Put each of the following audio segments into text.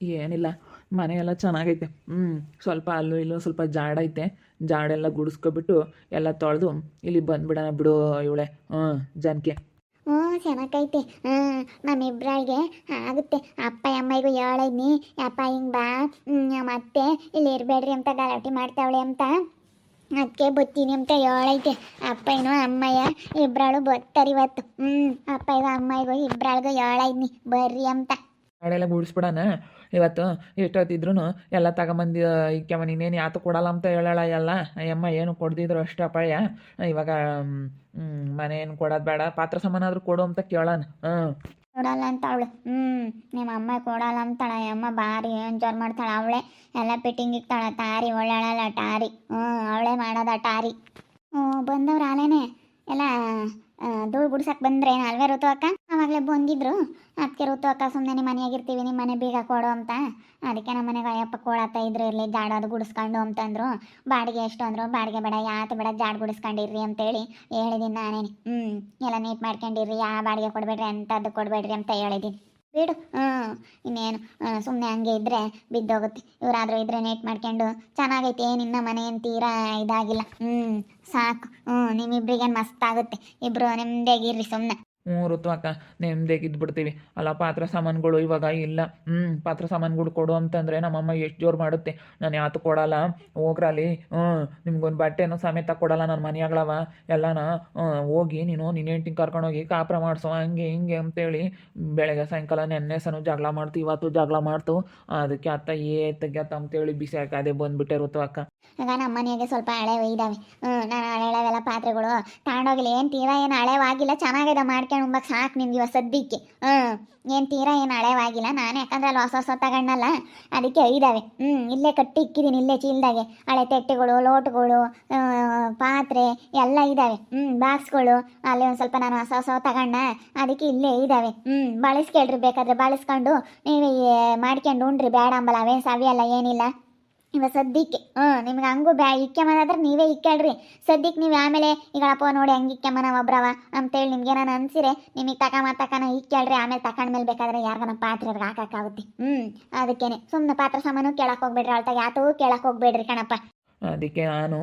ಏನಿಲ್ಲ. ಮನೆ ಎಲ್ಲ ಚೆನ್ನಾಗೈತೆ. ಹ್ಞೂ ಸ್ವಲ್ಪ ಅಲ್ಲೂ ಇಲ್ಲೂ ಸ್ವಲ್ಪ ಜಾಡೈತೆ. ಜಾಡೆಲ್ಲ ಗುಡಿಸ್ಕೊಬಿಟ್ಟು ಎಲ್ಲ ತೊಳೆದು ಇಲ್ಲಿ ಬಂದ್ಬಿಡೋಣ ಬಿಡು ಇವಳೆ. ಹ್ಞೂ ಜನಕ್ಕೆ ಹ್ಞೂ ಚೆನ್ನಾಗೈತೆ ಹ್ಞೂ ನಮ್ಮಿಬ್ರಾಳಿಗೆ ಆಗುತ್ತೆ. ಅಪ್ಪ ಅಮ್ಮಗೂ ಹೇಳಿದ್ನಿ ಅಪ್ಪ ಹಿಂಗೆ ಬಾ. ಹ್ಮ್, ಅತ್ತೆ ಇಲ್ಲಿ ಇರಬೇಡ್ರಿ ಅಂತ ಗಲಾಟೆ ಮಾಡ್ತಾವಳೆ ಅಂತ. ಅದಕ್ಕೆ ಬತ್ತೀನಿ ಅಂತ ಹೇಳೈತೆ. ಅಪ್ಪಯ್ಯನು ಅಮ್ಮಯ್ಯ ಇಬ್ರಾಳು ಬರ್ತಾರೆ ಇವತ್ತು. ಹ್ಞೂ ಅಪ್ಪಯ್ಯಗೂ ಅಮ್ಮಯ್ಯಗೂ ಇಬ್ರಾಳಿಗೂ ಹೇಳೈದ್ನಿ ಬರ್ರಿ ಅಂತ. ಜಾಡೆಲ್ಲ ಗುಡಿಸ್ಬಿಡೋಣ. ಇವತ್ತು ಇಷ್ಟೊತ್ತಿದ್ರು ಎಲ್ಲ ತಗೊಂಬಂದು ಇಕ್ಕೆವ ನೀನೇನು ಯಾತು ಕೊಡಲ್ಲ ಅಂತ ಹೇಳೋಳ ಎಲ್ಲ. ಅಯ್ಯಮ್ಮ, ಏನು ಕೊಡ್ದಿದ್ರು ಅಷ್ಟು ಅಪಾಯ. ಇವಾಗ ಮನೆ ಏನು ಕೊಡೋದು ಬೇಡ. ಪಾತ್ರ ಸಾಮಾನಾದ್ರೂ ಕೊಡು ಅಂತ ಕೇಳೋಣ ಹ್ಞೂ ಕೊಡಲ್ಲ ಅಂತ ಅವಳು. ಹ್ಞೂ ನಿಮ್ಮ ಅಮ್ಮ ಕೊಡಲ್ಲ ಅಂತಾಳ. ಅಮ್ಮ ಭಾರಿ ಎಂಜಾಯ್ ಮಾಡ್ತಾಳೆ ಅವಳೆ. ಎಲ್ಲ ಫಿಟ್ಟಿಂಗ್ ಇಕ್ತಾಳ. ತಾರಿ ಒಳ್ಳಾಳಲ್ಲ ಟಾರಿ. ಹ್ಞೂ ಅವಳೇ ಮಾಡೋದ ಟಾರಿ. ಹ್ಞೂ ಬಂದವ್ರು ಆಲೇನೆ ಎಲ್ಲ ಧೂಳು ಗುಡ್ಸಕ್ಕೆ ಬಂದ್ರೆ ಅಲ್ವೇ ಋತು ಅಕ್ಕ? ಆವಾಗಲೇ ಬಂದಿದ್ರು. ಅದಕ್ಕೆ ಋತು ಅಕ್ಕ ಸುಮ್ಮನೆ ನಿಮ್ಮ ಮನೆಯಾಗಿರ್ತೀವಿ ನಿಮ್ಮ ಮನೆ ಬೀಗ ಕೊಡು ಅಂತ. ಅದಕ್ಕೆ ನಮ್ಮ ಮನೆಗೆ ಅಯ್ಯಪ್ಪ ಕೊಡತ್ತ ಇದ್ರು, ಇರಲಿ ಜಾಡೋದು ಗುಡಿಸ್ಕೊಂಡು ಅಂತಂದ್ರು ಬಾಡಿಗೆ ಎಷ್ಟು ಅಂದರು, ಬಾಡಿಗೆ ಬೇಡ, ಯಾತು ಬೇಡ, ಜಾಡ್ ಗುಡಿಸ್ಕೊಂಡಿರ್ರಿ ಅಂತೇಳಿ ಹೇಳಿದ್ದೀನಿ ನಾನೇನೆ. ಹ್ಞೂ ಎಲ್ಲ ನೀಟ್ ಮಾಡ್ಕೊಂಡಿರ್ರಿ ಯಾವ ಬಾಡಿಗೆ ಕೊಡಬೇಡ್ರಿ, ಅಂಥದ್ದು ಕೊಡಬೇಡ್ರಿ ಅಂತ ಹೇಳಿದ್ದೀನಿ ಬಿಡು. ಹ್ಞೂ ಇನ್ನೇನು? ಸುಮ್ಮನೆ ಹಂಗೆ ಇದ್ರೆ ಬಿದ್ದೋಗುತ್ತೆ. ಇವರಾದರೂ ಇದ್ರೆ ನೆಟ್ ಮಾಡ್ಕೊಂಡು ಚೆನ್ನಾಗೈತೆ ಏನಿನ್ನ ಏನು ತೀರಾ ಇದಾಗಿಲ್ಲ. ಹ್ಞೂ ಸಾಕು. ಹ್ಞೂ ನಿಮ್ಮಿಬ್ರಿಗೇನು ಮಸ್ತ್ ಆಗುತ್ತೆ. ಇಬ್ಬರು ನೆಮ್ಮದಿಯಾಗಿರ್ರಿ ಸುಮ್ಮನೆ ಹ್ಞೂ ಋತು ಅಕ್ಕ ನೆಮ್ಮದಿಯಾಗಿ ಇದ್ಬಿಡ್ತೀವಿ. ಅಲ್ಲ, ಪಾತ್ರ ಸಾಮಾನುಗಳು ಇವಾಗ ಇಲ್ಲ. ಹ್ಞೂ ಪಾತ್ರ ಸಾಮಾನುಗಳು ಕೊಡು ಅಂತಂದರೆ ನಮ್ಮಮ್ಮ ಎಷ್ಟು ಜೋರು ಮಾಡುತ್ತೆ. ನಾನು ಯಾತು ಕೊಡಲ್ಲ. ಹೋಗ್ರಲ್ಲಿ ಹ್ಞೂ ನಿಮ್ಗೊಂದು ಬಟ್ಟೆನೂ ಸಮೇತ ಕೊಡಲ್ಲ. ನನ್ನ ಮನೆಯಾಗಳವ. ಎಲ್ಲನ ಹೋಗಿ ನೀನು ನಿನ್ನೆ ಹೆಂಡ್ತಿನ ಕರ್ಕೊಂಡೋಗಿ ಕಾಪ್ರ ಮಾಡಿಸು. ಹಂಗೆ, ಹಿಂಗೆ ಅಂತೇಳಿ ಬೆಳಗ್ಗೆ ಸಾಯಂಕಾಲ ನೆನ್ನೆ ಸನು ಜಗಳ ಮಾಡ್ತು, ಇವತ್ತು ಜಗಳ ಮಾಡ್ತು. ಅದಕ್ಕೆ ಅತ್ತ ಏ ತೆಗ್ಯತ್ತ ಅಂತೇಳಿ ಬಿಸಿ ಹಾಕದೆ ಬಂದ್ಬಿಟ್ಟೆ ಋತು ಅಕ್ಕ. ಆಗ ನಮ್ಮ ಮನೆಯಾಗೆ ಸ್ವಲ್ಪ ಹಳೆ ಇದ್ದಾವೆ ಹ್ಞೂ ನಾನು ಹಳೆವೆಲ್ಲ ಪಾತ್ರೆಗಳು ತಗೊಂಡೋಗಿಲ್ಲ ಏನು ತೀರಾ ಏನು ಹಳೆವಾಗಿಲ್ಲ. ಚೆನ್ನಾಗಿದೆ ಮಾಡ್ಕೊಂಡು ಉಂಬಕ್ಕೆ ಸಾಕು ನಿಮ್ಗೆ ಇವಾಗ ಸದ್ಯಕ್ಕೆ ಹ್ಞೂ ಏನು ತೀರಾ ಏನು ಹಳೆವಾಗಿಲ್ಲ ನಾನೇ, ಯಾಕಂದ್ರೆ ಅಲ್ಲಿ ಹೊಸ ಹೊಸ ತಗೊಂಡಲ್ಲ, ಅದಕ್ಕೆ ಇದಾವೆ. ಹ್ಞೂ ಇಲ್ಲೇ ಕಟ್ಟಿ ಇಕ್ಕಿದ್ದೀನಿ ಇಲ್ಲೇ ಚೀಲ್ದಾಗೆ. ಹಳೆ ತೆಟ್ಟೆಗಳು, ಲೋಟಗಳು ಪಾತ್ರೆ ಎಲ್ಲ ಇದ್ದಾವೆ ಹ್ಞೂ ಬಾಕ್ಸ್ಗಳು, ಅಲ್ಲಿ ಒಂದು ಸ್ವಲ್ಪ ನಾನು ಹೊಸ ಹೊಸ ತಗೊಂಡ, ಅದಕ್ಕೆ ಇಲ್ಲೇ ಇದ್ದಾವೆ ಹ್ಞೂ ಬಳಸ್ಕೇಳ್ರಿ ಬೇಕಾದ್ರೆ ಬಳಸ್ಕೊಂಡು, ನೀವೇ ಮಾಡ್ಕೊಂಡು ಉಣ್ರಿ ಬೇಡ ಅಂಬಲ್ಲ ಅವೇನು ಸವಿಯಲ್ಲ, ಏನಿಲ್ಲ. ಇವಾಗ ಸದ್ಯಕ್ಕೆ ಹ್ಮ್, ನಿಮ್ಗೆ ಹಂಗೂ ಬ್ಯಾ ಇಕ್ಕೆಮನಾದ್ರೆ ನೀವೇ ಇಕ್ಕಳ್ರಿ ಸದ್ಯಕ್ಕೆ ನೀವು ಆಮೇಲೆ ಈಗ ಅಪ್ಪ ನೋಡಿ ಹಂಗೆ ಇಕ್ಕೆಮನ ಒಬ್ರವ ಅಂತೇಳಿ ನಿಮ್ಗೆ ನಾನು ಅನ್ಸಿರೆ, ನಿಮಗೆ ತಕಮ ತಕನ ಇಕ್ಕಳ್ರಿ ಆಮೇಲೆ ತಕೊಂಡ್ಮೇಲೆ ಬೇಕಾದ್ರೆ ಯಾರಿಗಾನ ಪಾತ್ರೆಗೆ ಹಾಕಕ್ಕಾಗುತ್ತೆ ಹ್ಞೂ ಅದಕ್ಕೇನೆ. ಸುಮ್ಮನೆ ಪಾತ್ರೆ ಸಾಮಾನು ಕೇಳಕ್ಕೆ ಹೋಗ್ಬೇಡ್ರಿ, ಅಳ್ತಾಗ ಯಾತೂ ಕೇಳಕ್ಕೆ ಹೋಗ್ಬೇಡ್ರಿ ಕಣಪ್ಪ. ಅದಕ್ಕೆ ನಾನು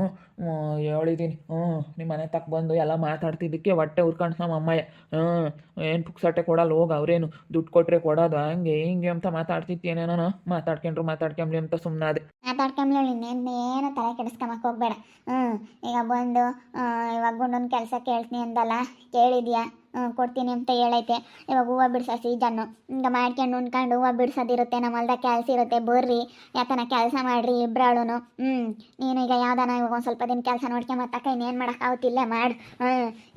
ಹೇಳಿದ್ದೀನಿ ಹ್ಞೂ ನಿಮ್ಮ ಮನೆ ತಕ್ಕ ಬಂದು ಎಲ್ಲ ಮಾತಾಡ್ತಿದ್ದಕ್ಕೆ ಹೊಟ್ಟೆ ಉರ್ಕೊಂಡು ನಮ್ಮ ಅಮ್ಮಯ್ಯ. ಹ್ಞೂ ಏನು ಪುಕ್ಸಟ್ಟೆ ಕೊಡಲ್ಲ, ಹೋಗಿ ಅವರೇನು ದುಡ್ಡು ಕೊಟ್ಟರೆ ಕೊಡೋದು? ಹಂಗೆ ಹಿಂಗೆ ಅಂತ ಮಾತಾಡ್ತಿತ್ತೇನೇನೋ ಮಾತಾಡ್ಕೊಂಡ್ರು, ಮಾತಾಡ್ಕೊಂಬ್ಲಿ ಅಂತ ಸುಮ್ಮನಾದೆ ಮಾತಾಡ್ಕೊಂಬ್ಲೇಳಿ ಇನ್ನೇನು ತಲೆ ಕೆಡಿಸ್ಕೊಂಬಕ್ಕೆ ಹೋಗ್ಬೇಡ. ಹ್ಞೂ ಈಗ ಬಂದು ಇವಾಗ ಗುಂಡೊಂದು ಕೆಲಸ ಕೇಳ್ತೀನಿ ಅಂದಲ್ಲ, ಕೇಳಿದ್ಯಾ? ಕೊಡ್ತೀನಿ ಅಂತ ಹೇಳೈತೆ. ಇವಾಗ ಹೂವು ಬಿಡ್ಸೋ ಸೀಸನ್ನು ಹಿಂಗೆ ಮಾಡ್ಕೊಂಡು ಉಣ್ಕೊಂಡು ಹೂವು ಬಿಡ್ಸೋದಿರುತ್ತೆ ನಮ್ಮ ಹೊಲ್ದಾಗ ಕೆಲಸ ಇರುತ್ತೆ, ಬರ್ರಿ. ಯಾಕನ ಕೆಲಸ ಮಾಡಿರಿ ಇಬ್ರಾಳು ಹ್ಞೂ ನೀನು ಈಗ ಯಾವ್ದಾನ ಇವಾಗ ಒಂದು ಸ್ವಲ್ಪ ದಿನ ಕೆಲಸ ನೋಡ್ಕೊಂಡು ಮತ್ತಕ್ಕ ಇನ್ನೇನು ಮಾಡೋಕ್ಕಾಗುತ್ತಿಲ್ಲ ಮಾಡು. ಹ್ಞೂ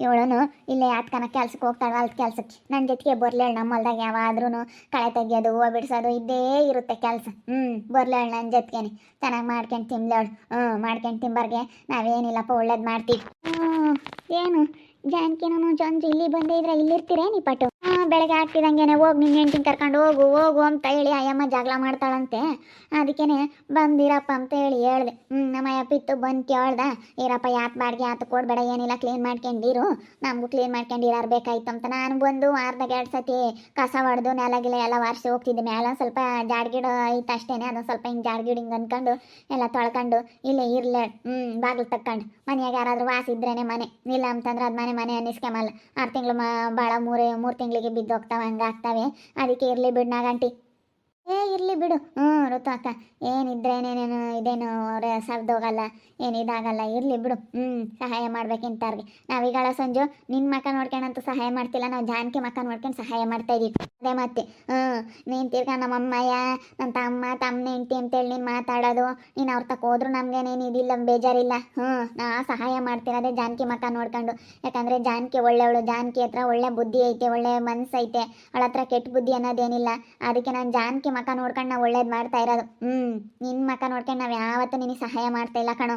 ಇವಳನು ಇಲ್ಲೇ ಯಾತ್ಕನ ಕೆಲ್ಸಕ್ಕೆ ಹೋಗ್ತಾಳೆ ಅಲ್ಲಿ ಕೆಲಸಕ್ಕೆ ನನ್ನ ಜೊತೆಗೆ ಬರ್ಲೇಳು ನಮ್ಮ ಹೊಲ್ದಾಗ ಯಾವಾದ್ರೂ ಕಳೆ ತೆಗೆಯೋದು, ಹೂವು ಬಿಡಿಸೋದು ಇದ್ದೇ ಇರುತ್ತೆ ಕೆಲಸ. ಹ್ಞೂ ಬರ್ಲೇಳು ನನ್ನ ಜೊತೆಗೆ ಚೆನ್ನಾಗಿ ಮಾಡ್ಕೊಂಡು ತಿನ್ಲೇಳು ಹ್ಞೂ ಮಾಡ್ಕೊಂಡು ತಿಂಬರ್ಗೆ ನಾವೇನಿಲ್ಲಪ್ಪ, ಒಳ್ಳೇದು ಮಾಡ್ತೀವಿ. ಹ್ಞೂ ಏನು ನಾನು ಜೊಂಜು ಇಲ್ಲಿ ಬಂದೇ ಇದ್ರೆ ಇಲ್ಲಿರ್ತೀರೇನು ಪಟ್ಟು ಹಾಂ ಬೆಳಗ್ಗೆ ಆಗ್ತಿದಂಗೆನೆ ಹೋಗಿ ನಿನ್ನ ಹೆಂಡ್ತಿನ ಕರ್ಕೊಂಡು ಹೋಗು ಹೋಗು ಅಂತ ಹೇಳಿ ಅಯ್ಯಮ್ಮ ಜಗಳ ಮಾಡ್ತಾಳಂತೆ. ಅದಕ್ಕೇನೆ ಬಂದಿರಪ್ಪ ಅಂತ ಹೇಳಿ ಹೇಳ್ದೆ. ಹ್ಞೂ ನಮ್ಮ ಅಯ್ಯಪ್ಪ ಇತ್ತು ಬಂದು ಕೇಳ್ದ ಇರಪ್ಪ ಯಾತ್ ಬಾಡಿಗೆ ಆತು ಕೊಡ್ಬೇಡ ಏನಿಲ್ಲ ಕ್ಲೀನ್ ಮಾಡ್ಕೊಂಡಿರು. ನಮಗೂ ಕ್ಲೀನ್ ಮಾಡ್ಕೊಂಡಿರಾರು ಬೇಕಾಯ್ತು ಅಂತ ನಾನು ಬಂದು ವಾರದಾಗ ಎರಡು ಸತಿ ಕಸ ಹೊಡೆದು ನೆಲ ಗಿಲ ಎಲ್ಲ ವಾರಿಸಿ ಹೋಗ್ತಿದ್ದೆ. ಮೇಲೆ ಸ್ವಲ್ಪ ಜಾಡ್ಗಿಡ ಐತೆ ಅಷ್ಟೇನೆ, ಅದೊಂದು ಸ್ವಲ್ಪ ಹಿಂಗೆ ಜಾಡ್ಗಿಡ ಹಿಂಗೆ ಅನ್ಕೊಂಡು ಎಲ್ಲ ತೊಳ್ಕೊಂಡು ಇಲ್ಲೇ ಇರ್ಲೆ ಹ್ಞೂ ಬಾಗಿಲು ತಕ್ಕೊಂಡು. ಮನೆಯಾಗ ಯಾರಾದರೂ ವಾಸ ಇದ್ರೇನೆ ಮನೆ. ಇಲ್ಲ ಅಂತಂದ್ರೆ ಅದು ಮನೆ ಮನೆ ಅನ್ನಿಸ್ಕೊಂಬಲ್ಲ ಆರು ತಿಂಗಳು ಮ ಭಾಳ ಮೂರು ಮೂರು ತಿಂಗಳಿಗೆ ಬಿದ್ದು ಹೋಗ್ತಾವೆ ಹಂಗಾಗ್ತಾವೆ ಅದಕ್ಕೆ ಇರಲಿ ಬಿಡು ನಾಗಂಟಿ. ಏ ಇರಲಿ ಬಿಡು. ಹ್ಞೂ ಋತು ಅಕ್ಕ. ಏನಿದ್ರೇನೇ ಸವ್ದೋಗಲ್ಲ ಏನು ಇದಾಗಲ್ಲ ಇರಲಿ ಬಿಡು. ಹ್ಞೂ ಸಹಾಯ ಮಾಡ್ಬೇಕಿಂತವ್ರಿಗೆ ನಾವೀಗಳ ಸಂಜು ನಿನ್ನ ಮಕ್ಕ ನೋಡ್ಕೊಂಡಂತೂ ಸಹಾಯ ಮಾಡ್ತಿಲ್ಲ, ನಾವು ಜಾನಕಿ ಮಕ್ಕ ನೋಡ್ಕೊಂಡು ಸಹಾಯ ಮಾಡ್ತಾ ಇದೀವಿ. ಅದೇ ಮತ್ತೆ ಹ್ಞೂ ನೀನು ತಿರ್ಗ ನಮ್ಮ ಅಮ್ಮಯ್ಯ ನನ್ನ ತಮ್ಮ ತಮ್ಮ ಹೆಂಡ್ತಿ ಅಂತೇಳಿ ನೀನು ಮಾತಾಡೋದು, ನೀನು ಅವ್ರ ತಕ್ಕ ಹೋದ್ರು ನಮ್ಗೇನೇನು ಇದಿಲ್ಲ, ಬೇಜಾರಿಲ್ಲ. ಹ್ಞೂ ನಾ ಸಹಾಯ ಮಾಡ್ತಿರೋದೇ ಜಾನಕಿ ಮಕ್ಕ ನೋಡ್ಕೊಂಡು. ಯಾಕಂದರೆ ಜಾನಕಿ ಒಳ್ಳೆಯವಳು ಜಾನಕಿ ಹತ್ರ ಒಳ್ಳೆ ಬುದ್ಧಿ ಐತೆ, ಒಳ್ಳೆ ಮನಸ್ಸೈತೆ ಐತೆ ಅವಳ ಹತ್ರ ಕೆಟ್ಟ ಬುದ್ಧಿ ಅನ್ನೋದೇನಿಲ್ಲ. ಅದಕ್ಕೆ ನಾನು ಜಾನಕಿ ಮಕ್ಕ ನೋಡ್ಕೊಂಡು ನಾವು ಒಳ್ಳೇದು ಮಾಡ್ತಾ ಇರೋದು. ಹ್ಞೂ ನಿನ್ನ ಮಕ್ಕ ನೋಡ್ಕೊಂಡು ನಾವು ಯಾವತ್ತೂ ನಿನಗೆ ಸಹಾಯ ಮಾಡ್ತಾ ಇಲ್ಲ ಕಣೋ.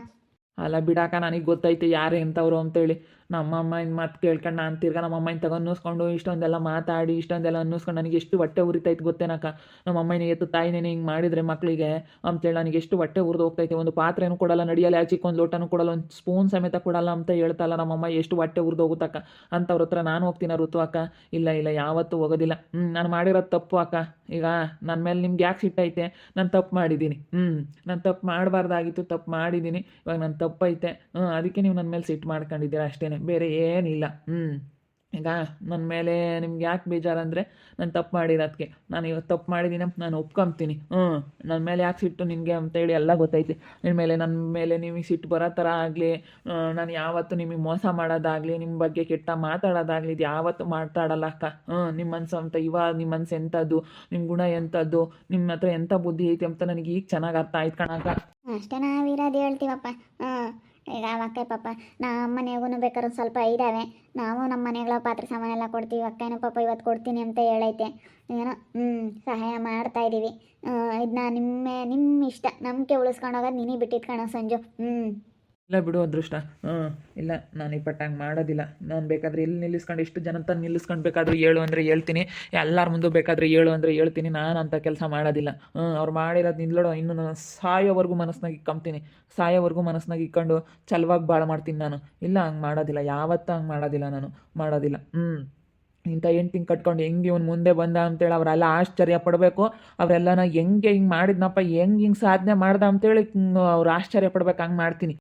ಅಲ್ಲ ಬಿಡಾಕ ನನಗೆ ಗೊತ್ತೈತೆ ಯಾರು ಎಂಥವ್ರು ಅಂತೇಳಿ. ನಮ್ಮಮ್ಮ ಇನ್ನು ಮಾತು ಕೇಳ್ಕೊಂಡು ನಾನು ತಿರ್ಗಾ ನಮ್ಮಮ್ಮನ ತಗೊಂಡು ಅನ್ನಿಸ್ಕೊಂಡು ಇಷ್ಟೊಂದೆಲ್ಲ ಮಾತಾಡಿ ಇಷ್ಟೊಂದೆಲ್ಲ ಅನ್ನಿಸ್ಕೊಂಡು ನನಗೆ ಎಷ್ಟು ಹೊಟ್ಟೆ ಉರಿತೈತೆ ಗೊತ್ತೇನಕ್ಕ? ನಮ್ಮ ಅಮ್ಮನ ಎತ್ತು ತಾಯಿನೇ ಹಿಂಗೆ ಮಾಡಿದರೆ ಮಕ್ಕಳಿಗೆ ಅಂತೇಳಿ ನನಗೆ ಎಷ್ಟು ಹೊಟ್ಟೆ ಉರಿದು ಹೋಗ್ತೈತೆ. ಒಂದು ಪಾತ್ರೆನೂ ಕೊಡಲ್ಲ, ನಡಿಯಲ್ಲ ಆಚಿಕ್ ಒಂದು ಲೋಟನೂ ಕೊಡಲ್ಲ, ಒಂದು ಸ್ಪೂನ್ ಸಮೇತ ಕೊಡಲ್ಲ ಅಂತ ಹೇಳ್ತಲ್ಲ ನಮ್ಮಮ್ಮ ಎಷ್ಟು ಹೊಟ್ಟೆ ಉರಿದು ಹೋಗುತ್ತಕ್ಕ? ಅಂಥವ್ರ ಹತ್ರ ನಾನು ಹೋಗ್ತೀನಿ ಋತು ಅಕ್ಕ? ಇಲ್ಲ ಇಲ್ಲ, ಯಾವತ್ತೂ ಹೋಗೋದಿಲ್ಲ. ಹ್ಞೂ ನಾನು ಮಾಡಿರೋದು ತಪ್ಪು ಅಕ್ಕ. ಈಗ ನನ್ನ ಮೇಲೆ ನಿಮ್ಗೆ ಯಾಕೆ ಸಿಟ್ಟೈತೆ ನಾನು ತಪ್ಪು ಮಾಡಿದ್ದೀನಿ. ಹ್ಞೂ ನಾನು ತಪ್ಪು ಮಾಡಬಾರ್ದಾಗಿತ್ತು, ತಪ್ಪು ಮಾಡಿದ್ದೀನಿ. ಇವಾಗ ನಾನು ತಪ್ಪೈತೆ. ಹ್ಞೂ ಅದಕ್ಕೆ ನೀವು ನನ್ನ ಮೇಲೆ ಸಿಟ್ಟು ಮಾಡ್ಕೊಂಡಿದ್ದೀರಾ ಅಷ್ಟೇ ಬೇರೆ ಏನಿಲ್ಲ. ಹ್ಞೂ ಈಗ ನನ್ನ ಮೇಲೆ ನಿಮ್ಗೆ ಯಾಕೆ ಬೇಜಾರಂದರೆ ನಾನು ತಪ್ಪು ಮಾಡಿರೋದಕ್ಕೆ ನಾನು ಇವತ್ತು ತಪ್ಪು ಮಾಡಿದ್ದೀನಿ ನಾನು ಒಪ್ಕೊಂತೀನಿ. ಹ್ಞೂ ನನ್ನ ಮೇಲೆ ಯಾಕೆ ಸಿಟ್ಟು ನಿನಗೆ ಅಂತೇಳಿ ಎಲ್ಲ ಗೊತ್ತೈತಿ. ನಿಮ್ಮ ಮೇಲೆ ನನ್ನ ಮೇಲೆ ನಿಮಗೆ ಸಿಟ್ಟು ಬರೋ ಥರ ಆಗಲಿ ನಾನು ಯಾವತ್ತೂ ನಿಮಗೆ ಮೋಸ ಮಾಡೋದಾಗಲಿ ನಿಮ್ಮ ಬಗ್ಗೆ ಕೆಟ್ಟ ಮಾತಾಡೋದಾಗಲಿ, ಇದು ಯಾವತ್ತೂ ಮಾತಾಡಲ್ಲ ಅಕ್ಕ. ಹ್ಞೂ ನಿಮ್ಮ ಮನಸ್ಸು ಅಂತ, ಇವಾಗ ನಿಮ್ಮ ಮನಸ್ಸು ಎಂಥದ್ದು ನಿಮ್ಮ ಗುಣ ಎಂಥದ್ದು ನಿಮ್ಮ ಹತ್ರ ಎಂಥ ಬುದ್ಧಿ ಐತಿ ಅಂತ ನನಗೆ ಈಗ ಚೆನ್ನಾಗಿ ಅರ್ಥ ಆಯ್ತು ಕಣಕ್ಕ. ಅಷ್ಟೇ ನಾವಿರೋದು ಹೇಳ್ತೀವಪ್ಪ. ಹಾಂ ಈಗ ಅಕ್ಕ ಪಾಪ ನಮ್ಮ ಮನೆಯಾಗೂ ಬೇಕಾದ್ರೆ ಸ್ವಲ್ಪ ಇದ್ದಾವೆ ನಾವು ನಮ್ಮ ಮನೆಗಳ ಪಾತ್ರೆ ಸಾಮಾನೆಲ್ಲ ಕೊಡ್ತೀವಿ, ಅಕ್ಕನ ಪಾಪ ಇವತ್ತು ಕೊಡ್ತೀನಿ ಅಂತ ಹೇಳೈತೆ. ಏನೋ ಹ್ಞೂ ಸಹಾಯ ಮಾಡ್ತಾ ಇದ್ದೀವಿ ಇದನ್ನ ನಿಮ್ಮ ನಿಮ್ಮ ಇಷ್ಟ ನಂಬಿಕೆ ಉಳಿಸ್ಕೊಂಡೋಗೋದು ನೀನೇ ಕಣೋ ಸಂಜು. ಹ್ಞೂ ಇಲ್ಲ ಬಿಡು, ಅದೃಷ್ಟ. ಹ್ಞೂ ಇಲ್ಲ, ನಾನು ಈ ಪಟ್ಟಂಗೆ ಮಾಡೋದಿಲ್ಲ. ನಾನು ಬೇಕಾದರೆ ಇಲ್ಲಿ ನಿಲ್ಲಿಸ್ಕೊಂಡು, ಇಷ್ಟು ಜನ ತಂದು ನಿಲ್ಲಿಸ್ಕೊಂಡು ಬೇಕಾದ್ರೆ ಹೇಳು ಅಂದರೆ ಹೇಳ್ತೀನಿ. ಎಲ್ಲರ ಮುಂದೆ ಬೇಕಾದರೆ ಹೇಳು ಅಂದರೆ ಹೇಳ್ತೀನಿ. ನಾನು ಅಂಥ ಕೆಲಸ ಮಾಡೋದಿಲ್ಲ. ಹ್ಞೂ ಅವ್ರು ಮಾಡಿರೋದು ನಿಲ್ಲೋಡೋ ಇನ್ನು ನಾನು ಸಾಯೋವರೆಗೂ ಮನಸ್ಸಿನಾಗ ಇಕ್ಕೊಂತೀನಿ ಸಾಯೋವರೆಗೂ ಮನಸ್ಸಿನಾಗ ಇಕ್ಕೊಂಡು ಚಲವಾಗಿ ಭಾಳ ಮಾಡ್ತೀನಿ ನಾನು. ಇಲ್ಲ, ಹಂಗೆ ಮಾಡೋದಿಲ್ಲ. ಯಾವತ್ತೂ ಹಂಗೆ ಮಾಡೋದಿಲ್ಲ ನಾನು. ಮಾಡೋದಿಲ್ಲ. ಹ್ಞೂ ಇಂಥ ಹೆಂಡ್ತಿಂಗ್ ಕಟ್ಕೊಂಡು ಹೆಂಗೆ ಇವ್ನು ಮುಂದೆ ಬಂದ ಅಂತೇಳಿ ಅವರೆಲ್ಲ ಆಶ್ಚರ್ಯ ಪಡಬೇಕು. ನಾ ಹೆಂಗೆ ಹಿಂಗೆ ಮಾಡಿದ್ನಪ್ಪ, ಹೆಂಗೆ ಹಿಂಗೆ ಸಾಧನೆ ಮಾಡ್ದ ಅಂತೇಳಿ ಅವ್ರು ಆಶ್ಚರ್ಯ ಪಡ್ಬೇಕು, ಹಂಗೆ ಮಾಡ್ತೀನಿ.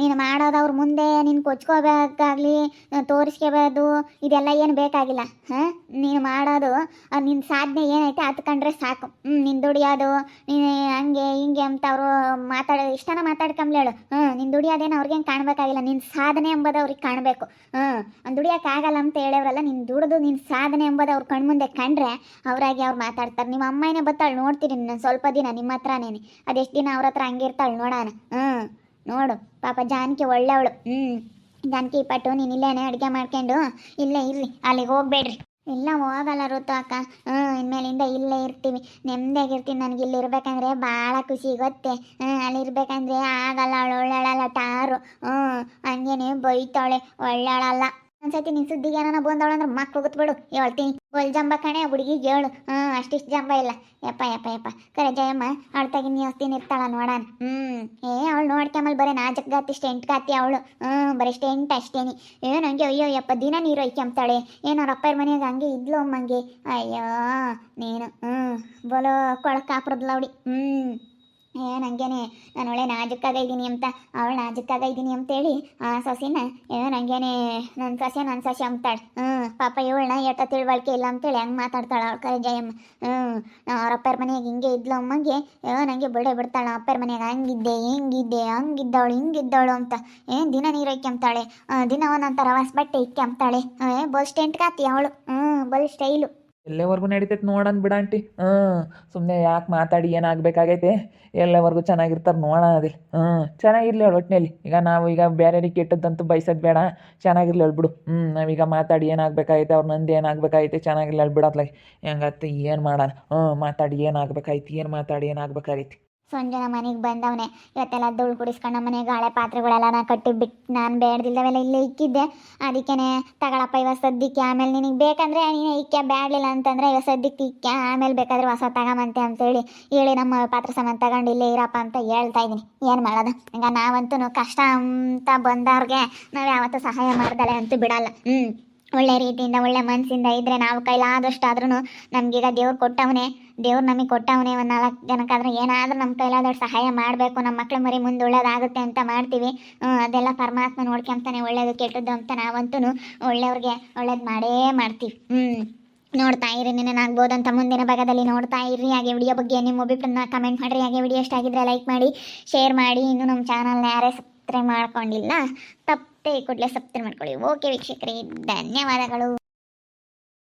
ನೀನು ಮಾಡೋದು ಅವ್ರ ಮುಂದೆ ನೀನು ಕೊಚ್ಕೋಬೇಕಾಗ್ಲಿ ತೋರಿಸ್ಕೋಬೋದು, ಇದೆಲ್ಲ ಏನು ಬೇಕಾಗಿಲ್ಲ, ಹಾಂ? ನೀನು ಮಾಡೋದು ನಿನ್ನ ಸಾಧನೆ ಏನೈತೆ ಅದು ಕಂಡ್ರೆ ಸಾಕು. ಹ್ಞೂ ನಿನ್ನ ದುಡಿಯೋದು, ನೀನು ಹಂಗೆ ಹಿಂಗೆ ಅಂತ ಅವರು ಮಾತಾಡೋ ಇಷ್ಟನ ಮಾತಾಡ್ಕೊಂಬ್ಲೇಳು ಹ್ಞೂ ನಿನ್ನ ದುಡಿಯೋದೇನು ಅವ್ರಿಗೇನು ಕಾಣಬೇಕಾಗಿಲ್ಲ ನಿನ್ನ ಸಾಧನೆ ಎಂಬುದು ಅವ್ರಿಗೆ ಕಾಣಬೇಕು ಹ್ಞೂ ದುಡಿಯೋಕ್ಕಾಗಲ್ಲ ಅಂತ ಹೇಳೋರಲ್ಲ ನಿನ್ನ ದುಡಿದು ನಿನ್ನ ಸಾಧನೆ ಎಂಬುದು ಅವ್ರ ಕಣ್ಮುಂದೆ ಕಂಡ್ರೆ ಅವರಾಗಿ ಅವ್ರು ಮಾತಾಡ್ತಾರೆ. ನಿಮ್ಮ ಅಮ್ಮನೇ ಬತ್ತಾಳು, ನೋಡ್ತೀನಿ ನಾನು ಸ್ವಲ್ಪ ದಿನ ನಿಮ್ಮ ಹತ್ರನೇ ಅದೆಷ್ಟು ದಿನ ಅವ್ರ ಹತ್ರ ಹಂಗಿರ್ತಾಳು ನೋಡೋಣ. ಹ್ಞೂ ನೋಡು ಪಾಪ ಜಾನಕಿ ಒಳ್ಳೆವಳು. ಹ್ಞೂ ಜಾನಕಿ ಪಟ್ಟು ನೀನು ಇಲ್ಲೇನೆ ಅಡುಗೆ ಮಾಡ್ಕೊಂಡು ಇಲ್ಲೇ ಇರ್ರಿ ಅಲ್ಲಿಗೆ ಹೋಗ್ಬೇಡ್ರಿ. ಇಲ್ಲ ಹೋಗಲ್ಲ ಋತು ಅಕ್ಕ. ಹ್ಞೂ ಇನ್ಮೇಲಿಂದ ಇಲ್ಲೇ ಇರ್ತೀವಿ. ನೆಮ್ಮದಿಯಾಗಿರ್ತೀನಿ ನನಗೆ ಇಲ್ಲಿ ಇರ್ಬೇಕಂದ್ರೆ ಭಾಳ ಖುಷಿ ಗೊತ್ತೆ. ಹ್ಞೂ ಅಲ್ಲಿ ಇರ್ಬೇಕಂದ್ರೆ ಆಗಲ್ಲ ಅವಳು ಒಳ್ಳೆಳಲ್ಲ ಟಾರು. ಹ್ಞೂ ಹಂಗೇನೆ ಬೈತಾಳೆ ಒಳ್ಳೆಳಲ್ಲ ಒಂದ್ಸತಿ ನಿನ್ ಸುದ್ದಿಗೆ ಏನಾನ ಬಂದವಳ ಅಂದ್ರೆ ಮಕ್ಳು ಬಿಡು, ಹೇಳ್ತೀನಿ. ಗೋಲ್ ಜಂಬ ಕಣೆ, ಹುಡುಗಿ ಹೇಳು ಹ್ಞೂ ಅಷ್ಟಿಷ್ಟು ಜಂಬ ಇಲ್ಲ. ಯಪ್ಪ ಯಪ್ಪ ಯಪ್ಪ. ಕರೆ ಜಯಮ್ಮ ಅಳ್ತಾಗಿ ಅಸ್ತಿ ಇರ್ತಾಳ ನೋಡಾನ. ಹ್ಮ್. ಏ, ಅವಳು ನೋಡ್ಕೊಂಬಲ್ ಬರೀ ನಾಜಕ್ ಗಾತಿ, ಸ್ಟೆಂಟ್ ಗಾತಿ ಅವಳು. ಹ್ಮ್ ಬರೀ ಸ್ಟೆಂಟ್ ಅಷ್ಟೇನಿ. ಏನು ಹಂಗೆ ಅಯ್ಯೋ, ಯಪ್ಪ, ದಿನ ನೀರು ಒಯ್ಕೊಂಬ್ತಾಳೆ ಏನೋ ಅಪ್ಪರ ಮನೆಯಾಗ ಹಂಗೆ ಇದ್ಲು ಅಮ್ಮಂಗೆ. ಅಯ್ಯೋ, ನೀನು. ಹ್ಮ್. ಬೋಲೋ ಕೊಳಕ್ ಹ್ಮ್ ಅವಳಿ. ಹ್ಞೂ ಏನು ಹಂಗೇನೆ? ನಾನು ಒಳ್ಳೆ ನಾಜುಕ್ಕಾಗ ಇದ್ದೀನಿ ಅಂತ. ಅವಳು ನಾಜುಕ್ಕಾಗ ಇದ್ದೀನಿ ಅಂತೇಳಿ, ಆ ಸೊಸಿನ ಏನು ಹಂಗೇನೆ ನನ್ನ ಸೊಸೆ ನನ್ನ ಸೊಸೆ ಅಂತಾಳೆ ಹ್ಞೂ ಪಾಪ ಇವಳನ್ನ ಎಟ್ಟ ತಿಳುವಳಿಕೆ ಇಲ್ಲ ಅಂತೇಳಿ ಹಂಗೆ ಮಾತಾಡ್ತಾಳೆ ಅವಳು ಕರೆ ಜಯಮ್ಮ ಹ್ಞೂ ಅವ್ರ ಅಪ್ಪರ ಮನೆಗೆ ಹಿಂಗೆ ಇದ್ಲು ಅಮ್ಮಂಗೆ ಏನೋ ನನಗೆ ಬಿಡೇ ಬಿಡ್ತಾಳೆ. ಅಪ್ಪರ ಮನೆಯಾಗ ಹಂಗಿದ್ದೆ, ಹಿಂಗಿದ್ದೆ, ಹಂಗಿದ್ದವಳು, ಹಿಂಗಿದ್ದವಳು ಅಂತ. ಏನು ದಿನ ನೀರು ಅಂತಾಳೆ ದಿನ ಒಂದೊಂಥರ ಥರ ಹೊಸ ಬಟ್ಟೆ ಇಕ್ಕೊಂತಾಳೆ ಏ ಬಲ್ ಸ್ಟೆಂಟ್ ಕಾತಿ ಅವಳು. ಹ್ಞೂ ಬಲ್ ಸ್ಟೈಲು. ಎಲ್ಲೇವರೆಗೂ ನಡೀತೈತೆ ನೋಡೋಣ ಬಿಡಂಟಿ ಹ್ಞೂ ಸುಮ್ಮನೆ ಯಾಕೆ ಮಾತಾಡಿ ಏನಾಗಬೇಕಾಗೈತೆ? ಎಲ್ಲವರೆಗೂ ಚೆನ್ನಾಗಿರ್ತಾರೆ ನೋಡೋಣ ಅದೇ ಹ್ಞೂ ಚೆನ್ನಾಗಿರ್ಲಿ ಅವಳು ಒಟ್ಟಿನಲ್ಲಿ ಈಗ ನಾವು ಈಗ ಬೇರೆಯವ್ರಿಗೆ ಕೆಟ್ಟದ್ದಂತೂ ಬಯಸೋದು ಬೇಡ. ಚೆನ್ನಾಗಿರ್ಲಿ ಹೇಳ್ಬಿಡು ಬಿಡು. ಹ್ಞೂ ನಾವೀಗ ಮಾತಾಡಿ ಏನಾಗಬೇಕಾಗೈತೆ, ಅವ್ರು ನಂದು ಏನಾಗಬೇಕಾಗೈತೆ, ಚೆನ್ನಾಗಿರ್ಲಿ ಹೇಳ್ಬಿಡತ್ಲಾಗಿ ಬಿಡತ್ಲಾಗ ಹೆಂಗತ್ತೆ, ಏನು ಮಾಡೋಣ? ಹ್ಞೂ ಮಾತಾಡಿ ಏನಾಗಬೇಕಾಯ್ತು ಏನು ಮಾತಾಡಿ ಏನಾಗಬೇಕಾಗೈತಿ. ಸಂಜೆ ನಮ್ಮ ಮನೆಗೆ ಬಂದವನೆ. ಇವತ್ತೆಲ್ಲ ಧೂಳು ಕುಡಿಸ್ಕೊಂಡು ಮನೆಗೆ ಹಳೆ ಪಾತ್ರೆಗಳೆಲ್ಲ ನಾನು ಕಟ್ಟಿ ಬಿಟ್ಟು ನಾನು ಬೇಡ್ದಿಲ್ದವೆಲ್ಲ ಇಲ್ಲೇ ಇಕ್ಕಿದ್ದೆ. ಅದಕ್ಕೇ ತಗೊಳಪ್ಪ ಇವಾಗ ಸದ್ಯಕ್ಕೆ ಆಮೇಲೆ ನಿನಗೆ ಬೇಕಂದ್ರೆ ನೀನು ಇಕ್ಕ ಬೇಡಲಿಲ್ಲ ಅಂತಂದ್ರೆ ಇವಾಗ ಸದ್ಯಕ್ಕೆ ಇಕ್ಕ ಆಮೇಲೆ ಬೇಕಾದ್ರೆ ಹೊಸ ತಗೊಂಬಂತೆ ಅಂತೇಳಿ ಹೇಳಿ ನಮ್ಮ ಪಾತ್ರೆ ಸಾಮಾನು ತಗೊಂಡು ಇಲ್ಲೇ ಇರಪ್ಪ ಅಂತ ಹೇಳ್ತಾ ಇದ್ದೀನಿ. ಏನು ಮಾಡೋದು? ಈಗ ನಾವಂತೂ ಕಷ್ಟ ಅಂತ ಬಂದವ್ರಿಗೆ ನಾವು ಯಾವತ್ತೂ ಸಹಾಯ ಮಾಡ್ದಲೆ ಅಂತೂ ಬಿಡಲ್ಲ. ಹ್ಞೂ ಒಳ್ಳೆ ರೀತಿಯಿಂದ, ಒಳ್ಳೆ ಮನಸ್ಸಿಂದ ಇದ್ರೆ ನಾವು ಕೈಲಾದಷ್ಟಾದ್ರೂ ನಮಗೀಗ ದೇವ್ರು ಕೊಟ್ಟವನೇ. ದೇವ್ರು ನಮಗೆ ಕೊಟ್ಟವನೇ ಒಂದು ನಾಲ್ಕು ಜನಕ್ಕಾದ್ರೆ ಏನಾದರೂ ನಮ್ಮ ಕೈಲಾದವ್ರು ಸಹಾಯ ಮಾಡಬೇಕು ನಮ್ಮ ಮಕ್ಳು ಮರಿ ಮುಂದೆ ಒಳ್ಳೇದಾಗುತ್ತೆ ಅಂತ ಮಾಡ್ತೀವಿ. ಅದೆಲ್ಲ ಪರಮಾತ್ಮ ನೋಡ್ಕೊಂತಾನೆ ಒಳ್ಳೇದು ಕೆಟ್ಟದ್ದು ಅಂತ ನಾವಂತೂ ಒಳ್ಳೆಯವ್ರಿಗೆ ಒಳ್ಳೇದು ಮಾಡೇ ಮಾಡ್ತೀವಿ. ಹ್ಞೂ ನೋಡ್ತಾ ಇರಿ ನೆನಾಗ್ಬೋದು ಅಂತ ಮುಂದಿನ ಭಾಗದಲ್ಲಿ ನೋಡ್ತಾ ಇರಿ ಹಾಗೆ ವಿಡಿಯೋ ಬಗ್ಗೆ ನಿಮ್ಮ ಅಭಿಪ್ರಾಯನ ಕಮೆಂಟ್ ಮಾಡಿರಿ, ಹಾಗೆ ವಿಡಿಯೋ ಇಷ್ಟ ಆಗಿದ್ರೆ ಲೈಕ್ ಮಾಡಿ, ಶೇರ್ ಮಾಡಿ, ಇನ್ನು ನಮ್ಮ ಚಾನಲ್ನ ಯಾರೇ ಸಬ್ಸ್ಕ್ರೈಬ್ ಮಾಡ್ಕೊಂಡಿಲ್ಲ, ತಪ್ಪೇ ಕೂಡಲೇ ಸಬ್ಸ್ಕ್ರೈಬ್ ಮಾಡ್ಕೊಳ್ಳಿ. ಓಕೆ ವೀಕ್ಷಕರೇ, ಧನ್ಯವಾದಗಳು.